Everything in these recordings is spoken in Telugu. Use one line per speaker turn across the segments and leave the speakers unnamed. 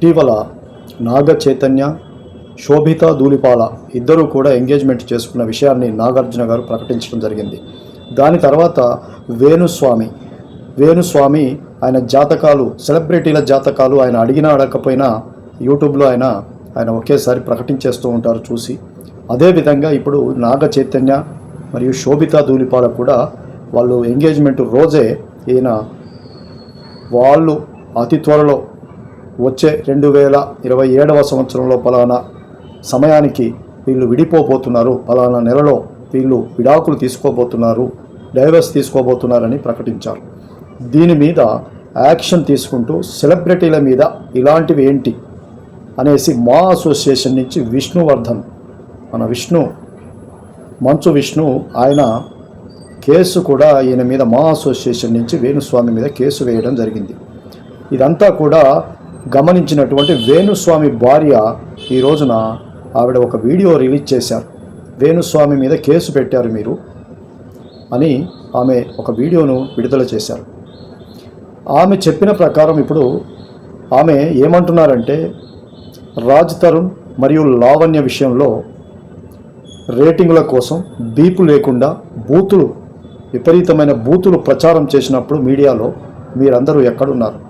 ఇటీవల నాగ చైతన్య శోభిత ధూళిపాల ఇద్దరూ కూడా ఎంగేజ్మెంట్ చేసుకున్న విషయాన్ని నాగార్జున గారు ప్రకటించడం జరిగింది. దాని తర్వాత వేణుస్వామి వేణుస్వామి ఆయన జాతకాలు సెలబ్రిటీల జాతకాలు ఆయన అడిగినా అడగకపోయినా యూట్యూబ్లో ఆయన ఆయన ఒకేసారి ప్రకటించేస్తూ ఉంటారు చూసి. అదేవిధంగా ఇప్పుడు నాగ చైతన్య మరియు శోభిత ధూళిపాల కూడా వాళ్ళు ఎంగేజ్మెంట్ రోజే ఈయన వాళ్ళు అతి త్వరలో వచ్చే రెండు వేల ఇరవై ఏడవ సంవత్సరంలో ఫలానా సమయానికి వీళ్ళు విడిపోబోతున్నారు. ఫలానా నెలలో వీళ్ళు విడాకులు తీసుకోబోతున్నారు. డైవర్స్ తీసుకోబోతున్నారని ప్రకటించారు. దీని మీద యాక్షన్ తీసుకుంటూ సెలబ్రిటీల మీద ఇలాంటివి ఏంటి అనేసి మా అసోసియేషన్ నుంచి విష్ణువర్ధన్ మన విష్ణు మంచు విష్ణు ఆయన కేసు కూడా ఈయన మీద మా అసోసియేషన్ నుంచి వేణుస్వామి మీద కేసు వేయడం జరిగింది. ఇదంతా కూడా గమనించినటువంటి వేణుస్వామి భార్య ఈ రోజున ఆవిడ ఒక వీడియో రిలీజ్ చేశారు. వేణుస్వామి మీద కేసు పెట్టారు మీరు అని ఆమె ఒక వీడియోను విడుదల చేశారు. ఆమె చెప్పిన ప్రకారం ఇప్పుడు ఆమె ఏమంటున్నారంటే రాజ్ తరుణ్ మరియు లావణ్య విషయంలో రేటింగుల కోసం బీపు లేకుండా బూతులు విపరీతమైన బూతులు ప్రచారం చేసినప్పుడు మీడియాలో మీరందరూ ఎక్కడున్నారు?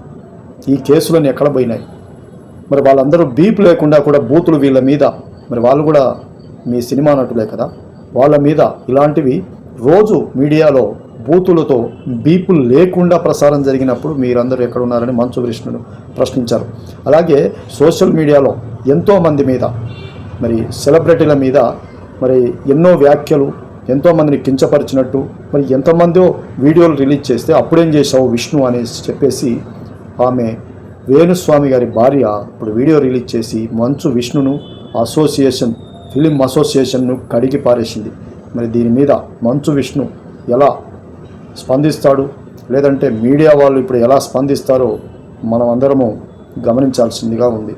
ఈ కేసులన్నీ ఎక్కడ పోయినాయి? మరి వాళ్ళందరూ బీప్ లేకుండా కూడా బూతులు వీళ్ళ మీద మరి వాళ్ళు కూడా మీ సినిమా నటులే కదా వాళ్ళ మీద ఇలాంటివి రోజు మీడియాలో బూతులతో బీపులు లేకుండా ప్రసారం జరిగినప్పుడు మీరందరూ ఎక్కడున్నారని మంచు కృష్ణుడు ప్రశ్నించారు. అలాగే సోషల్ మీడియాలో ఎంతోమంది మీద మరి సెలబ్రిటీల మీద మరి ఎన్నో వ్యాఖ్యలు ఎంతోమందిని కించపరిచినట్టు మరి ఎంతమందో వీడియోలు రిలీజ్ చేస్తే అప్పుడేం చేశావు విష్ణు అనేసి చెప్పేసి ఆమె వేణుస్వామి గారి భార్య ఇప్పుడు వీడియో రిలీజ్ చేసి మంచు విష్ణును అసోసియేషన్ ఫిలిం అసోసియేషన్ను కడిగి పారేసింది. మరి దీని మీద మంచు విష్ణు ఎలా స్పందిస్తాడు? లేదంటే మీడియా వాళ్ళు ఇప్పుడు ఎలా స్పందిస్తారో మనం అందరము గమనించాల్సిందిగా ఉంది.